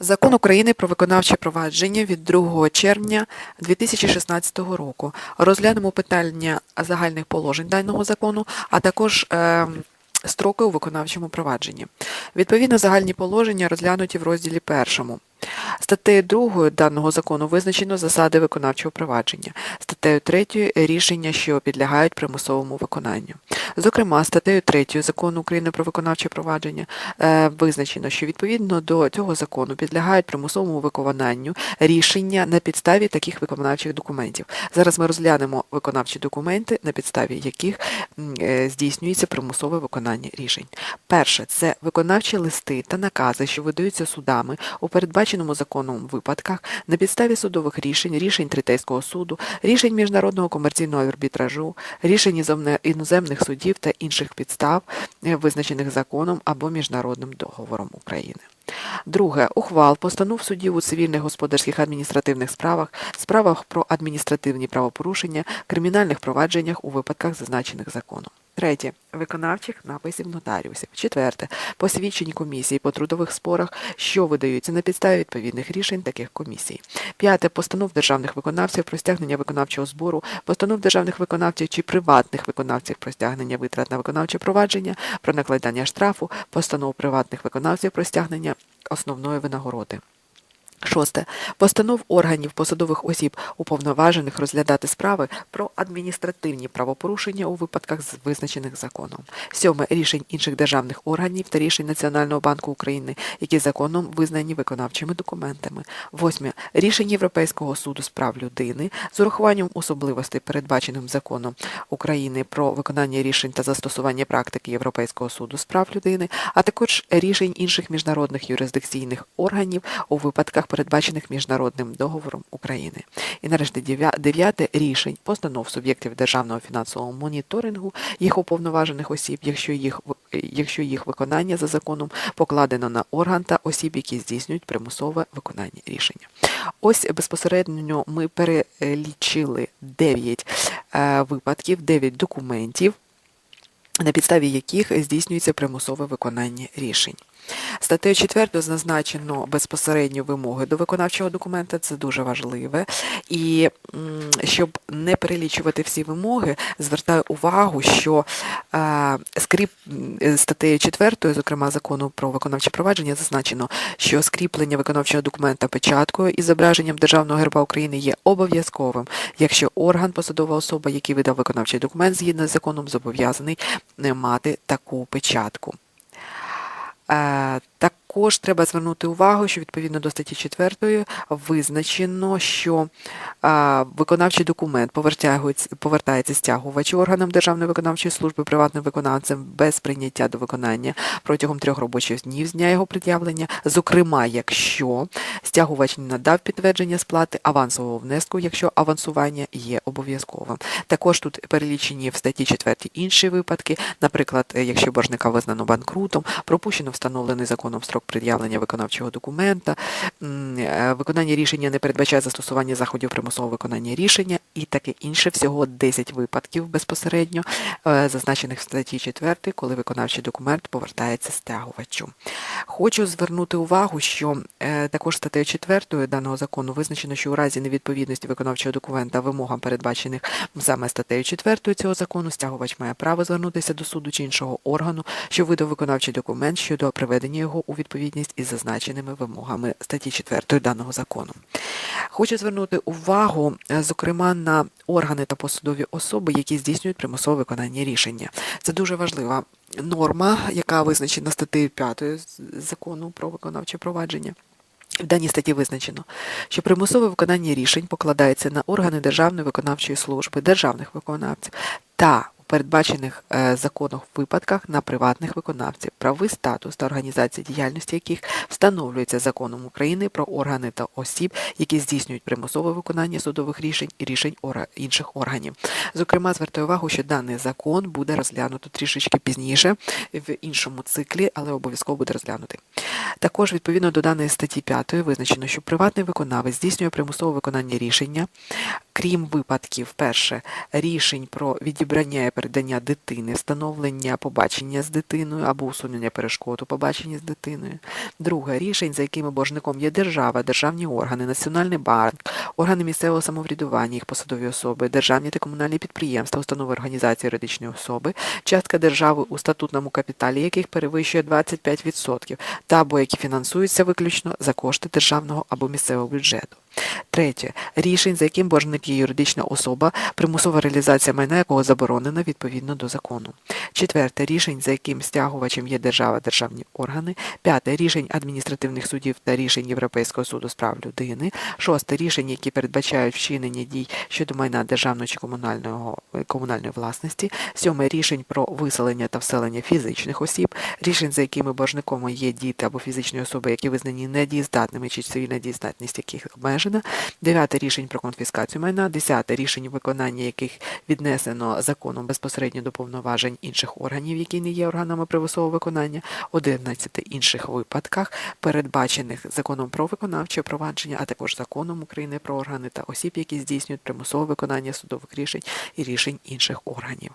Закон України про виконавче провадження від 2 червня 2016 року. Розглянемо питання загальних положень даного закону, а також е, строки у виконавчому провадженні. Відповідно, загальні положення розглянуті в розділі першому. Статтею 2 даного закону визначено засади виконавчого провадження, статтею 3 рішення, що підлягають примусовому виконанню. Зокрема, статтею 3 закону України про виконавче провадження е, визначено, що відповідно до цього закону підлягають примусовому виконанню рішення на підставі таких виконавчих документів. Зараз ми розглянемо виконавчі документи, на підставі яких е, здійснюється примусове виконання рішень. Перше це виконавчі листи та накази, що видаються судами у передбаченому законом випадках на підставі судових рішень, рішень Третейського суду, рішень міжнародного комерційного арбітражу, рішень іноземних судів та інших підстав, е, визначених законом або міжнародним договором України. Друге, ухвал, постанов судів у цивільних, господарських, адміністративних справах, справах про адміністративні правопорушення, кримінальних провадженнях у випадках, зазначених законом. Третє. Виконавчих написів нотаріусів. Четверте. Посвідчень комісій по трудових спорах, що видаються на підставі відповідних рішень таких комісій. П'яте. Постанов державних виконавців про стягнення виконавчого збору, постанов державних виконавців чи приватних виконавців про стягнення витрат на виконавче провадження, про накладання штрафу, постанов приватних виконавців про стягнення основної винагороди. Шосте. Постанов органів посадових осіб, уповноважених розглядати справи про адміністративні правопорушення у випадках, визначених законом. Сьоме. Рішень інших державних органів та рішень Національного банку України, які законом визнані виконавчими документами. Восьме. Рішень Європейського суду з прав людини з урахуванням особливостей, передбаченим законом України про виконання рішень та застосування практики Європейського суду з прав людини, а також рішень інших міжнародних юрисдикційних органів у випадках, передбачених міжнародним договором України. І нарешті дев'яте рішень постанов суб'єктів державного фінансового моніторингу, їх уповноважених осіб, якщо їх якщо їх виконання за законом покладено на орган та осіб, які здійснюють примусове виконання рішення. Ось безпосередньо ми перелічили 9 е, випадків, 9 документів, на підставі яких здійснюється примусове виконання рішень. Статтею 4 зазначено безпосередньо вимоги до виконавчого документа, це дуже важливе. І щоб не перелічувати всі вимоги, звертаю увагу, що е, скріп статтею 4, зокрема закону про виконавче провадження, зазначено, що скріплення виконавчого документа печаткою із зображенням Державного герба України є обов'язковим, якщо орган, посадова особа, який видав виконавчий документ згідно з законом, зобов'язаний не мати таку печатку. À, tak Також треба звернути увагу, що відповідно до статті 4 визначено, що виконавчий документ повертається стягувачу органам Державної виконавчої служби приватним виконавцем без прийняття до виконання протягом трьох робочих днів з дня його пред'явлення, зокрема, якщо стягувач не надав підтвердження сплати авансового внеску, якщо авансування є обов'язковим. Також тут перелічені в статті 4 інші випадки, наприклад, якщо боржника визнано банкрутом, пропущено встановлений законом строк пред'явлення виконавчого документа, е, виконання рішення не передбачає застосування заходів примусового виконання рішення і таке інше. Всього 10 випадків безпосередньо е, зазначених в статті 4, коли виконавчий документ повертається стягувачу. Хочу звернути увагу, що е, також статтею 4 даного закону визначено, що у разі невідповідності виконавчого документа вимогам, передбачених саме статтею 4 цього закону, стягувач має право звернутися до суду чи іншого органу, що видав виконавчий документ щодо приведення його у відповідність із зазначеними вимогами статті 4 даного закону. Хочу звернути увагу, е, зокрема, на органи та посадові особи, які здійснюють примусове виконання рішення. Це дуже важлива норма, яка визначена статтею 5 закону про виконавче провадження. В даній статті визначено, що примусове виконання рішень покладається на органи Державної виконавчої служби, державних виконавців та передбачених е, законом випадках на приватних виконавців, правовий статус та організація діяльності яких встановлюється законом України про органи та осіб, які здійснюють примусове виконання судових рішень і рішень інших органів. Зокрема, звертаю увагу, що даний закон буде розглянуто трішечки пізніше в іншому циклі, але обов'язково буде розглянутий. Також відповідно до даної статті 5 визначено, що приватний виконавець здійснює примусове виконання рішення, крім випадків, перше, рішень про відібрання і передання дитини, встановлення побачення з дитиною або усунення перешкод у побаченні з дитиною. Друге, рішень, за якими боржником є держава, державні органи, Національний банк, органи місцевого самоврядування, їх посадові особи, державні та комунальні підприємства, установи організації юридичної особи, частка держави у статутному капіталі, яких перевищує 25%, та або які фінансуються виключно за кошти державного або місцевого бюджету. Третє. Рішень, за яким боржник є юридична особа, примусова реалізація майна якого заборонена відповідно до закону. Четверте. Рішень, за яким стягувачем є держава, державні органи. П'яте. Рішень адміністративних судів та рішень Європейського суду з прав людини. Шосте. Рішень, які передбачають вчинення дій щодо майна державної чи комунального, комунальної власності. Сьоме. Рішень про виселення та вселення фізичних осіб. Рішень, за якими боржником є діти або фізичні особи, які визнані недієздатними чи цивільна дієздатність яких обмежена. Дев'яте рішень про конфіскацію майна, десяте рішень виконання яких віднесено законом безпосередньо до повноважень інших органів, які не є органами примусового виконання, одинадцяте інших випадках, передбачених законом про виконавче провадження, а також законом України про органи та осіб, які здійснюють примусове виконання судових рішень і рішень інших органів.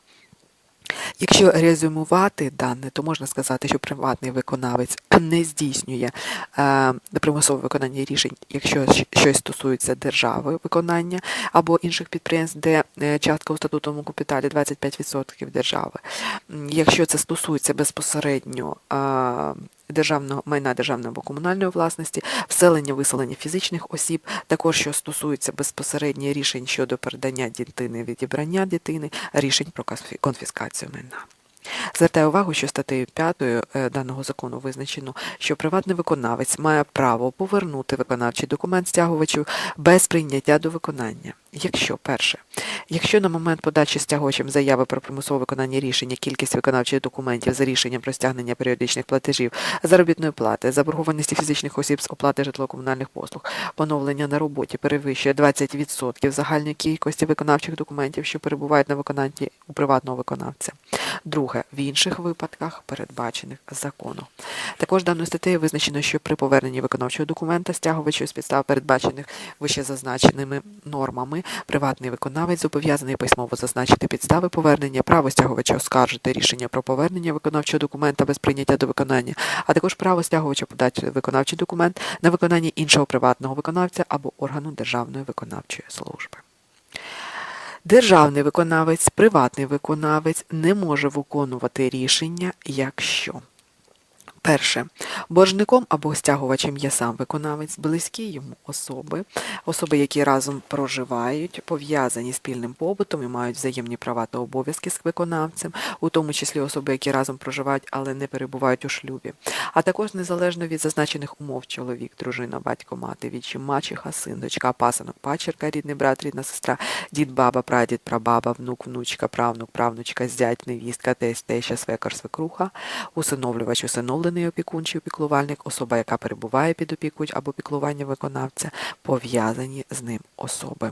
Якщо резюмувати дане, то можна сказати, що приватний виконавець не здійснює е, примусове виконання рішень, якщо щось стосується держави виконання або інших підприємств, де е, частка у статутному капіталі 25% держави. Якщо це стосується безпосередньо е, державного майна державної або комунальної власності, вселення, виселення фізичних осіб, також що стосується безпосередньо рішень щодо передання дитини, відібрання дитини, рішень про конфіскацію майна. Звертаю увагу, що статтею 5 е, даного закону визначено, що приватний виконавець має право повернути виконавчий документ стягувачу без прийняття до виконання. Якщо перше, якщо на момент подачі стягувачем заяви про примусове виконання рішення кількість виконавчих документів за рішенням про стягнення періодичних платежів, заробітної плати, заборгованості фізичних осіб з оплати житлово-комунальних послуг, поновлення на роботі перевищує 20% загальної кількості виконавчих документів, що перебувають на виконанні у приватного виконавця. Друге, в інших випадках, передбачених законом. Також даною статтею визначено, що при поверненні виконавчого документа стягувачу з підстав, передбачених вищезазначеними нормами, приватний виконавець зобов'язаний письмово зазначити підстави повернення, право стягувача оскаржити рішення про повернення виконавчого документа без прийняття до виконання, а також право стягувача подати виконавчий документ на виконання іншого приватного виконавця або органу Державної виконавчої служби. Державний виконавець, приватний виконавець не може виконувати рішення, якщо Перше, боржником або стягувачем є сам виконавець, близькі йому особи, особи, які разом проживають, пов'язані спільним побутом і мають взаємні права та обов'язки з виконавцем, у тому числі особи, які разом проживають, але не перебувають у шлюбі, а також незалежно від зазначених умов чоловік, дружина, батько, мати, відчим, мачеха, син, дочка, пасанок, пачерка, рідний брат, рідна сестра, дід, баба, прадід, прабаба, внук, внучка, правнук, правнучка, зять, невістка, тесть, теща, свекор, свекруха, усиновлювач, усиновлений опікун чи опіклувальник, особа, яка перебуває під опікою або піклування виконавця, пов'язані з ним особи.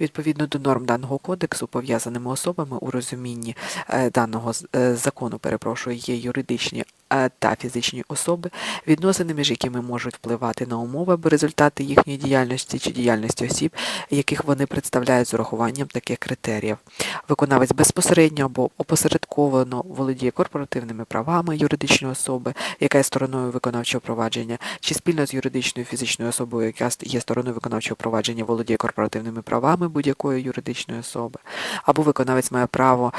Відповідно до норм даного кодексу, пов'язаними особами у розумінні е, даного е, закону, перепрошую, є юридичні е, та фізичні особи, відносини між якими можуть впливати на умови або результати їхньої діяльності чи діяльності осіб, яких вони представляють з урахуванням таких критеріїв. Виконавець безпосередньо або опосередковано володіє корпоративними правами юридичної особи, яка є стороною виконавчого провадження, чи спільно з юридичною фізичною особою, яка є стороною виконавчого провадження, володіє корпоративними правами будь-якої юридичної особи, або виконавець має право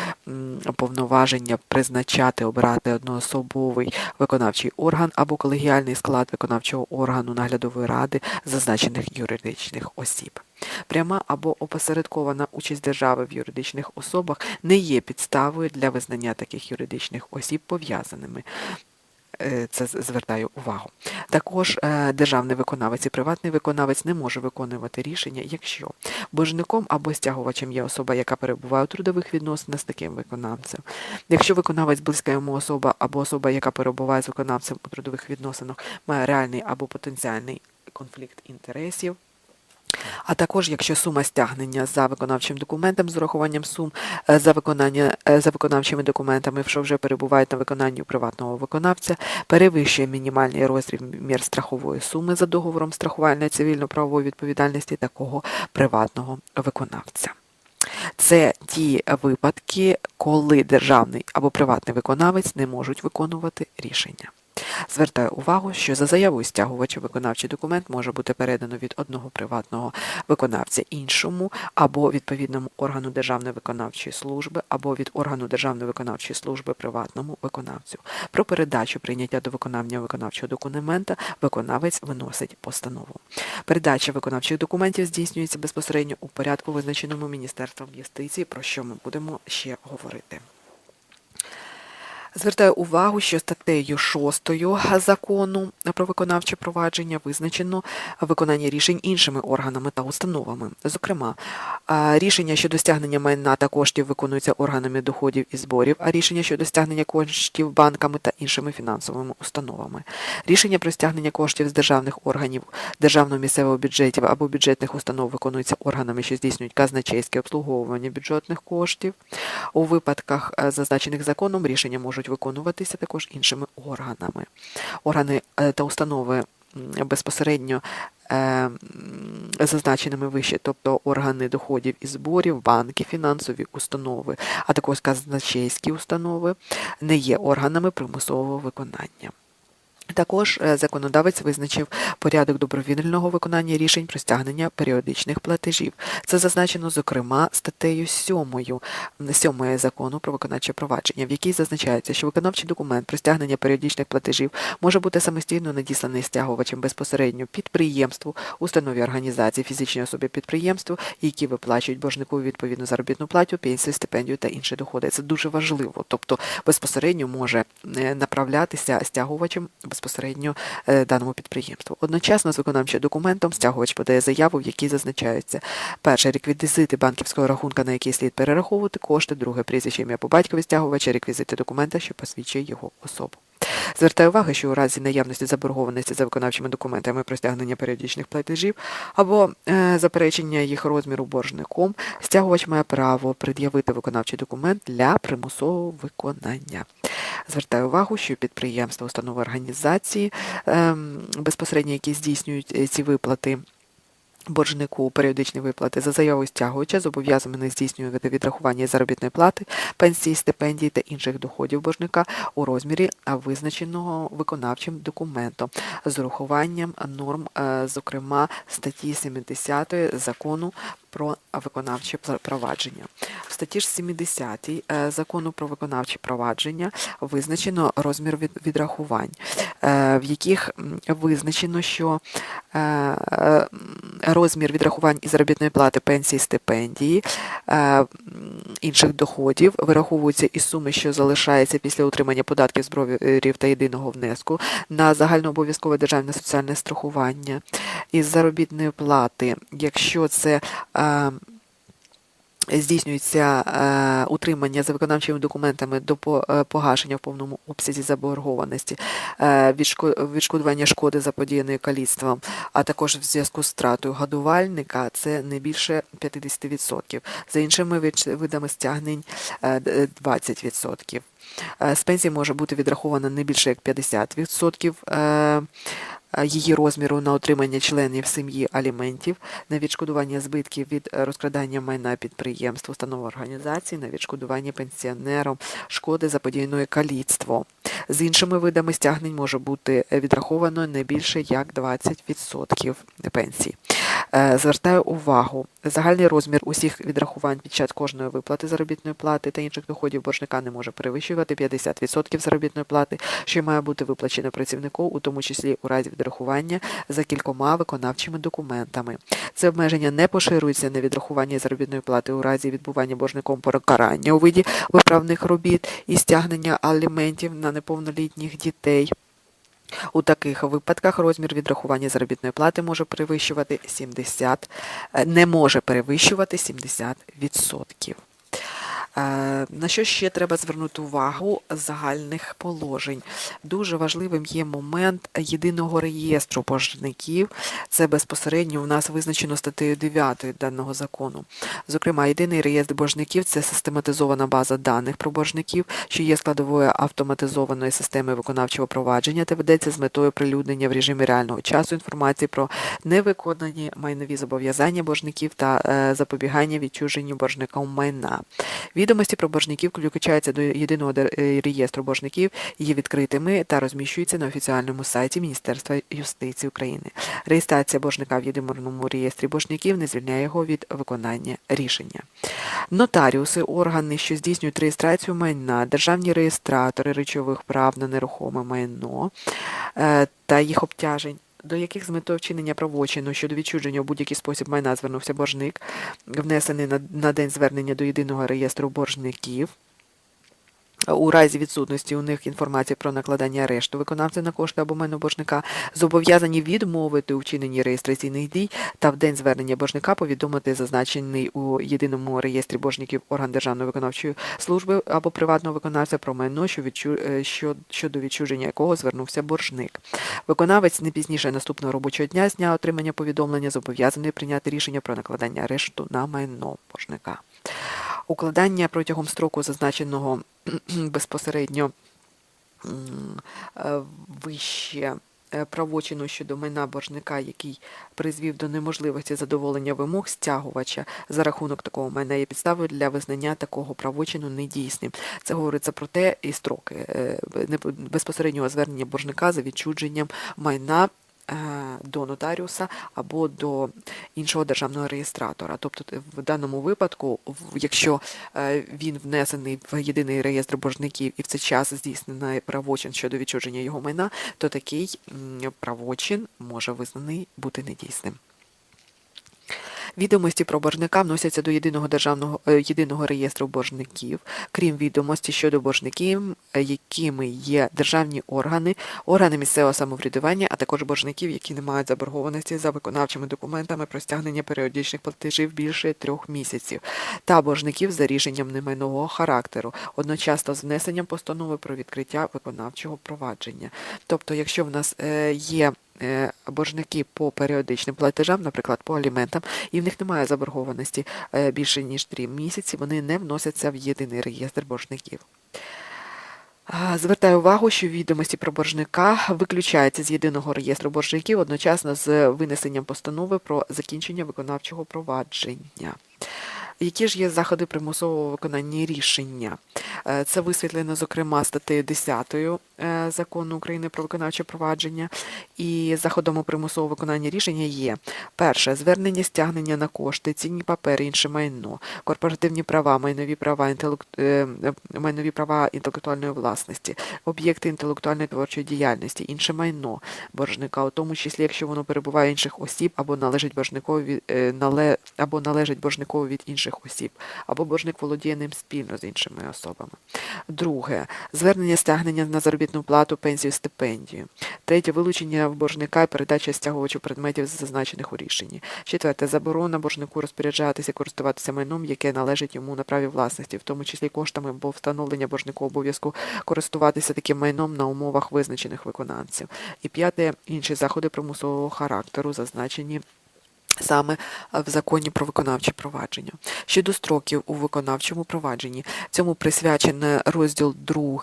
повноваження призначати, обирати одноособовий виконавчий орган або колегіальний склад виконавчого органу наглядової ради зазначених юридичних осіб. Пряма або опосередкована участь держави в юридичних особах не є підставою для визнання таких юридичних осіб пов'язаними. Е, Це звертаю увагу. Також е, державний виконавець і приватний виконавець не може виконувати рішення, якщо боржником або стягувачем є особа, яка перебуває у трудових відносинах з таким виконавцем. Якщо виконавець близька йому особа або особа, яка перебуває з виконавцем у трудових відносинах, має реальний або потенціальний конфлікт інтересів. А також, якщо сума стягнення за виконавчим документом з урахуванням сум е, за виконання е, за виконавчими документами, що вже перебувають на виконанні приватного виконавця, перевищує мінімальний розмір страхової суми за договором страхувальної цивільно-правової відповідальності такого приватного виконавця. Це ті випадки, коли державний або приватний виконавець не можуть виконувати рішення. Звертаю увагу, що за заявою стягувача виконавчий документ може бути передано від одного приватного виконавця іншому, або відповідному органу Державної виконавчої служби, або від органу Державної виконавчої служби приватному виконавцю. Про передачу прийняття до виконання виконавчого документа виконавець виносить постанову. Передача виконавчих документів здійснюється безпосередньо у порядку, визначеному Міністерством юстиції, про що ми будемо ще говорити. Звертаю увагу, що статтею 6 закону про виконавче провадження визначено виконання рішень іншими органами та установами. Зокрема, рішення щодо стягнення майна та коштів виконуються органами доходів і зборів, а рішення щодо стягнення коштів банками та іншими фінансовими установами. Рішення про стягнення коштів з державних органів, державного місцевого бюджетів або бюджетних установ виконуються органами, що здійснюють казначейське обслуговування бюджетних коштів. У випадках, е, зазначених законом, рішення можуть виконуватися також іншими органами. Органи е, та установи безпосередньо е, зазначеними вище, тобто органи доходів і зборів, банки, фінансові установи, а також казначейські установи, не є органами примусового виконання. Також е, законодавець визначив порядок добровільного виконання рішень про стягнення періодичних платежів. Це зазначено, зокрема, статтею 7, 7 закону про виконавче провадження, в якій зазначається, що виконавчий документ про стягнення періодичних платежів може бути самостійно надісланий стягувачем безпосередньо підприємству, установі організації, фізичній особі підприємству, які виплачують боржнику відповідну заробітну плату, пенсію, стипендію та інші доходи. Це дуже важливо, тобто безпосередньо може е, направлятися стягувачем безпосередньо е, даному підприємству. Одночасно з виконавчим документом стягувач подає заяву, в якій зазначаються перше реквізити банківського рахунка, на який слід перераховувати кошти, друге прізвище ім'я по батькові стягувача, реквізити документа, що посвідчує його особу. Звертаю увагу, що у разі наявності заборгованості за виконавчими документами про стягнення періодичних платежів або е, заперечення їх розміру боржником, стягувач має право пред'явити виконавчий документ для примусового виконання. Звертаю увагу, що підприємства, установи організації ем, безпосередньо, які здійснюють е, ці виплати боржнику періодичні виплати за заявою стягувача зобов'язаний здійснювати відрахування заробітної плати, пенсії, стипендії та інших доходів боржника у розмірі визначеного виконавчим документом з урахуванням норм, е, зокрема статті 70 закону про виконавче провадження. В статті ж 70 е, закону про виконавче провадження визначено розмір відрахувань, е, в яких визначено, що розмір відрахувань із заробітної плати, пенсії, стипендії, е, інших доходів вираховується із суми, що залишається після утримання податків зброю та єдиного внеску на загальнообов'язкове державне соціальне страхування із заробітної плати, якщо це е, здійснюється е, утримання за виконавчими документами до е, погашення в повному обсязі заборгованості, е, відшкодування шкоди заподіяної каліцтвом, а також в зв'язку з стратою годувальника це не більше 50%. За іншими видами стягнень 20%. З пенсії може бути відраховано не більше як 50% Е, її розміру на отримання членів сім'ї аліментів, на відшкодування збитків від розкрадання майна підприємств, установ організації, на відшкодування пенсіонерам шкоди заподіяної каліцтво. З іншими видами стягнень може бути відраховано не більше як 20% пенсії. Е, звертаю увагу, загальний розмір усіх відрахувань під час кожної виплати заробітної плати та інших доходів боржника не може перевищувати 50% заробітної плати, що має бути виплачено працівнику, у тому числі у разі відрахування за кількома виконавчими документами. Це обмеження не поширюється на відрахування заробітної плати у разі відбування боржником покарання у виді виправних робіт і стягнення аліментів на неповнолітніх дітей. У таких випадках розмір відрахування заробітної плати може перевищувати 70, е, не може перевищувати 70%. Е, На що ще треба звернути увагу загальних положень? Дуже важливим є момент єдиного реєстру боржників. Це безпосередньо у нас визначено статтею 9 даного закону. Зокрема, єдиний реєстр боржників це систематизована база даних про боржників, що є складовою автоматизованої системи виконавчого провадження та ведеться з метою прилюднення в режимі реального часу інформації про невиконані майнові зобов'язання боржників та е, запобігання відчуженню боржником майна. Відомості про боржників включаються до єдиного е, реєстру боржників, є відкритими та розміщуються на офіціальному сайті Міністерства юстиції України. Реєстрація боржника в єдиному реєстрі боржників не звільняє його від виконання рішення. Нотаріуси, органи, що здійснюють реєстрацію майна, державні реєстратори речових прав на нерухоме майно е, та їх обтяжень. До яких з метою вчинення правочину щодо відчуження у будь-який спосіб майна звернувся боржник, внесений на, день звернення до єдиного реєстру боржників. У разі відсутності у них інформації про накладання арешту виконавця на кошти або майно боржника зобов'язані відмовити у вчиненні реєстраційних дій та в день звернення боржника повідомити зазначений у єдиному реєстрі боржників орган Державної виконавчої служби або приватного виконавця про майно, що відчу... е, що... щодо відчуження якого звернувся боржник. Виконавець не пізніше наступного робочого дня з дня отримання повідомлення зобов'язаний прийняти рішення про накладання арешту на майно боржника. Укладання протягом строку зазначеного безпосередньо е, вище е, правочину щодо майна боржника, який призвів до неможливості задоволення вимог стягувача за рахунок такого майна є підставою для визнання такого правочину недійсним. Це говориться про те і строки е, безпосереднього звернення боржника за відчудженням майна до нотаріуса або до іншого державного реєстратора. Тобто в даному випадку, якщо е, він внесений в єдиний реєстр боржників і в цей час здійснений правочин щодо відчуження його майна, то такий правочин може визнаний бути недійсним. Відомості про боржника вносяться до єдиного державного е, єдиного реєстру боржників, крім відомості щодо боржників, е, якими є державні органи, органи місцевого самоврядування, а також боржників, які не мають заборгованості за виконавчими документами про стягнення періодичних платежів більше трьох місяців, та боржників за рішенням немайнового характеру, одночасно з внесенням постанови про відкриття виконавчого провадження. Тобто, якщо в нас е, є боржники по періодичним платежам, наприклад, по аліментам, і в них немає заборгованості е, більше ніж 3 місяці, вони не вносяться в єдиний реєстр боржників. Звертаю увагу, що відомості про боржника виключаються з єдиного реєстру боржників одночасно з винесенням постанови про закінчення виконавчого провадження. Які ж є заходи примусового виконання рішення? Е, Це висвітлено, зокрема, статтею 10 е, закону України про виконавче провадження. І заходом примусового виконання рішення є перше звернення стягнення на кошти, цінні папери, інше майно, корпоративні права, майнові права, інтелект, е, майнові права інтелектуальної власності, об'єкти інтелектуальної творчої діяльності, інше майно боржника, у тому числі, якщо воно перебуває інших осіб або належить боржникові або належить боржникові від інших осіб, або боржник володіє ним спільно з іншими особами. Друге звернення стягнення на заробітну плату, пенсію, стипендію. Третє вилучення в боржника і передача стягувачу предметів, зазначених у рішенні. Четверте заборона боржнику розпоряджатися і користуватися майном, яке належить йому на праві власності, в тому числі коштами або встановлення боржнику обов'язку користуватися таким майном на умовах визначених виконавців. І п'яте інші заходи примусового характеру, зазначені саме е, в законі про виконавче провадження. Щодо строків у виконавчому провадженні, цьому присвячений розділ 2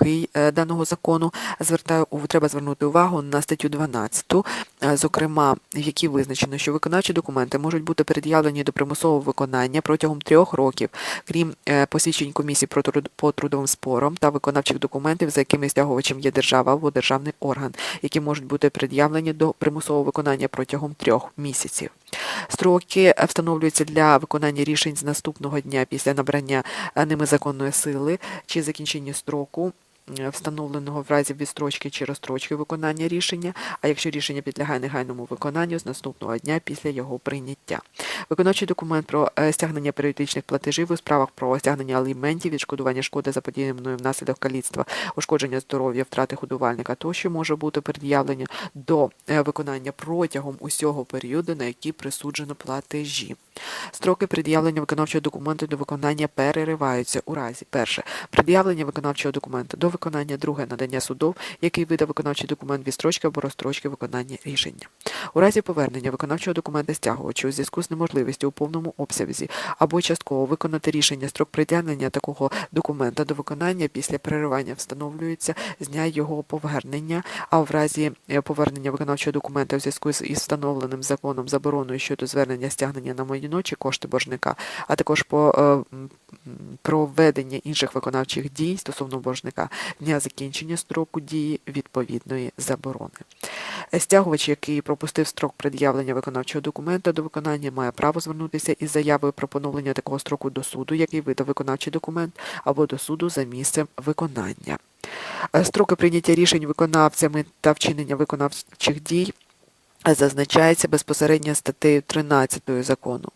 даного закону. Звертаю треба звернути увагу на статтю 12, е, зокрема, в якій визначено, що виконавчі документи можуть бути пред'явлені до примусового виконання протягом трьох років, крім е, посвідчень комісії про труд- по трудовим спорам та виконавчих документів, за якими стягувачем є держава або державний орган, які можуть бути пред'явлені до примусового виконання протягом трьох місяців. Строки встановлюються для виконання рішень з наступного дня після набрання е, ними законної сили чи закінчення строку встановленого в разі відстрочки чи розстрочки виконання рішення, а якщо рішення підлягає негайному виконанню з наступного дня після його прийняття. Виконавчий документ про е, стягнення періодичних платежів у справах про стягнення аліментів, відшкодування шкоди заподіяної внаслідок каліцтва, ушкодження здоров'я, втрати годувальника тощо може бути пред'явлення до е, виконання протягом усього періоду, на який присуджено платежі. Строки пред'явлення виконавчого документу до виконання перериваються у разі перше пред'явлення виконавчого документу до виконання, друге надання судов, який видав виконавчий документ відстрочки або розстрочки виконання рішення. У разі повернення виконавчого документа стягувачу у зв'язку з неможливістю у повному обсязі або частково виконати рішення строк притягнення такого документа до виконання після переривання встановлюється з дня його повернення, а в разі е, повернення виконавчого документа у зв'язку з із встановленим законом забороною щодо звернення стягнення на майно чи кошти боржника, а також по е, проведення інших виконавчих дій стосовно боржника дня закінчення строку дії відповідної заборони. Стягувач, який пропустив строк пред'явлення виконавчого документа до виконання, має право звернутися із заявою про поновлення такого строку до суду, який видав виконавчий документ, або до суду за місцем виконання. Е, Строки прийняття рішень виконавцями та вчинення виконавчих дій е, зазначається безпосередньо статтею 13 закону.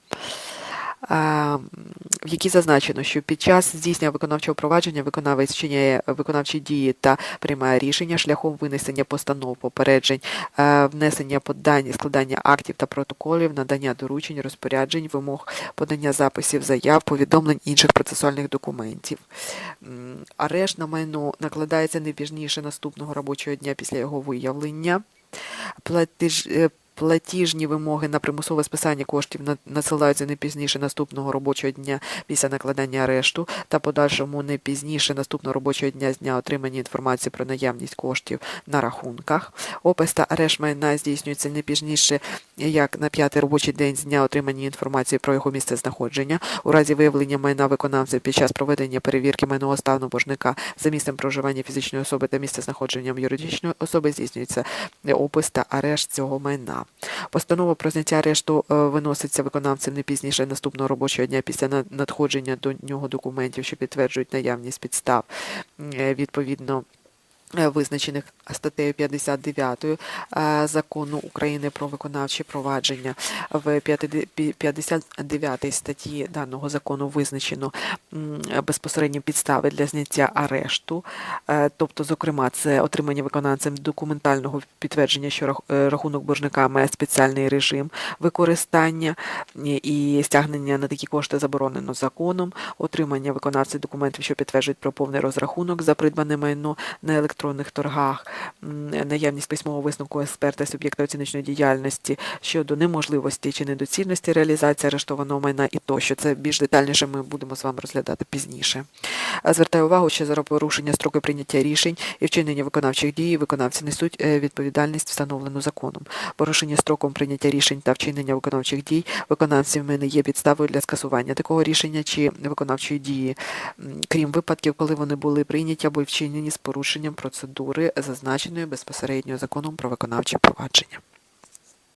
В якій зазначено, що під час здійснення виконавчого провадження виконавець вчиняє виконавчі дії та приймає рішення шляхом винесення постанов, попереджень, е, внесення подань, складання актів та протоколів, надання доручень, розпоряджень, вимог, подання записів, заяв, повідомлень інших процесуальних документів. Арешт на майно накладається не пізніше наступного робочого дня після його виявлення. Платеж, е, Платіжні вимоги на примусове списання коштів на- надсилаються не пізніше наступного робочого дня після накладання арешту та подальшому не пізніше наступного робочого дня з дня отримання інформації про наявність коштів на рахунках. Опис та арешт майна здійснюється не пізніше як на п'ятий робочий день з дня отримання інформації про його місце знаходження. У разі виявлення майна виконавця під час проведення перевірки майнового стану боржника за місцем проживання фізичної особи та місце знаходження юридичної особи здійснюється опис та арешт цього майна. Постанова про зняття арешту е, виноситься виконавцем не пізніше наступного робочого дня після надходження до нього документів, що підтверджують наявність підстав е, відповідно. Е, Визначених статтею 59 е, закону України про виконавчі провадження. В 59 статті даного закону визначено безпосередні підстави для зняття арешту, Е, тобто, зокрема, це отримання виконавцем документального підтвердження, що рах- рахунок боржника має спеціальний режим використання і стягнення на такі кошти заборонено законом, отримання виконавцем документів, що підтверджують про повний розрахунок за придбане майно на електронних торгах, наявність письмового висновку експерта суб'єкта оціночної діяльності щодо неможливості чи недоцільності реалізації арештованого майна і тощо. Це більш детальніше ми будемо з вами розглядати пізніше. Е, Звертаю увагу, що за порушення строки прийняття рішень і вчинення виконавчих дій виконавці несуть е, відповідальність, встановлену законом. Порушення строком прийняття рішень та вчинення виконавчих дій виконавцями не є підставою для скасування такого рішення чи виконавчої дії, крім випадків, коли вони були прийняті або вчинені з порушенням процедури, зазначеної безпосередньо законом про виконавче провадження.